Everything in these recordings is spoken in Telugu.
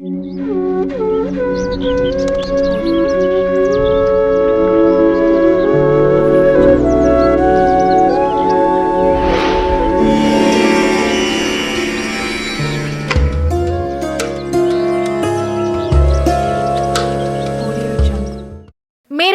మీరు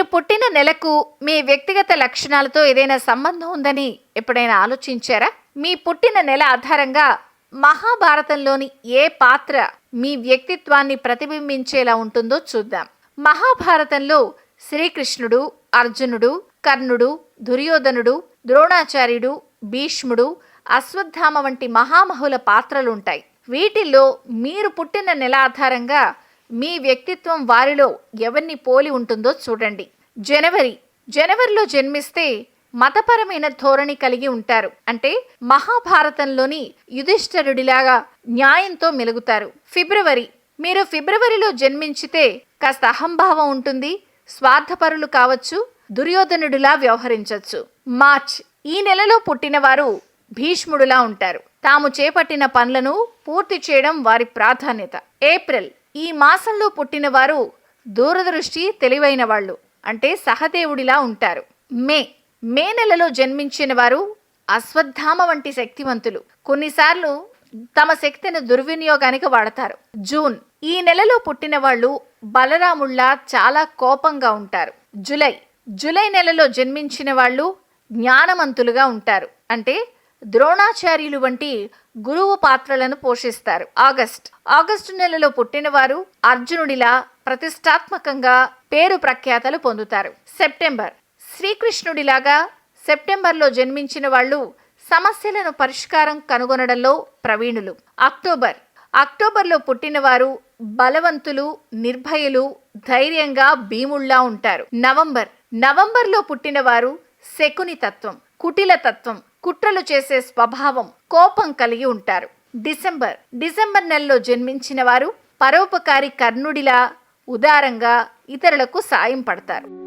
పుట్టిన నెలకు మీ వ్యక్తిగత లక్షణాలతో ఏదైనా సంబంధం ఉందని ఎప్పుడైనా ఆలోచించారా? మీ పుట్టిన నెల ఆధారంగా మహాభారతంలోని ఏ పాత్ర మీ వ్యక్తిత్వాన్ని ప్రతిబింబించేలా ఉంటుందో చూద్దాం. మహాభారతంలో శ్రీకృష్ణుడు అర్జునుడు కర్ణుడు దుర్యోధనుడు ద్రోణాచార్యుడు భీష్ముడు అశ్వత్థామ వంటి మహామహుల పాత్రలుంటాయి. వీటిల్లో మీరు పుట్టిన నెల ఆధారంగా మీ వ్యక్తిత్వం వారిలో ఎవరిని పోలి ఉంటుందో చూడండి. జనవరి. జనవరిలో జన్మిస్తే మతపరమైన ధోరణి కలిగి ఉంటారు. అంటే మహాభారతంలోని యుధిష్ఠరుడిలాగా న్యాయంతో మెలుగుతారు. ఫిబ్రవరి మీరు ఫిబ్రవరిలో జన్మించితే కాస్త అహంభావం ఉంటుంది స్వార్థపరులు కావచ్చు దుర్యోధనుడిలా వ్యవహరించవచ్చు. మార్చ్ ఈ నెలలో పుట్టినవారు భీష్ముడులా ఉంటారు. తాము చేపట్టిన పనులను పూర్తి చేయడం వారి ప్రాధాన్యత. ఏప్రిల్ ఈ మాసంలో పుట్టినవారు దూరదృష్టి తెలివైన వాళ్ళు అంటే సహదేవుడిలా ఉంటారు. మే మే నెలలో జన్మించిన వారు అశ్వత్థామ వంటి శక్తివంతులు. కొన్నిసార్లు తమ శక్తిని దుర్వినియోగానికి వాడతారు. జూన్. ఈ నెలలో పుట్టిన వాళ్ళు బలరాముళ్ళ చాలా కోపంగా ఉంటారు. జులై. జులై నెలలో జన్మించిన వాళ్ళు జ్ఞానవంతులుగా ఉంటారు. అంటే ద్రోణాచార్యులు వంటి గురువు పాత్రలను పోషిస్తారు. ఆగస్ట్. ఆగస్టు నెలలో పుట్టినవారు అర్జునుడిలా ప్రతిష్టాత్మకంగా పేరు ప్రఖ్యాతలు పొందుతారు. సెప్టెంబర్. శ్రీకృష్ణుడిలాగా సెప్టెంబర్లో జన్మించిన వాళ్ళు సమస్యలను పరిష్కారం కనుగొనడంలో ప్రవీణులు. అక్టోబర్. అక్టోబర్లో పుట్టినవారు బలవంతులు నిర్భయులు ధైర్యంగా భీముళ్ళా ఉంటారు. నవంబర్. నవంబర్లో పుట్టినవారు శకుని తత్వం కుటిల తత్వం కుట్రలు చేసే స్వభావం కోపం కలిగి ఉంటారు. డిసెంబర్. డిసెంబర్ నెలలో జన్మించిన వారు పరోపకారి కర్ణుడిలా ఉదారంగా ఇతరులకు సాయం పడతారు.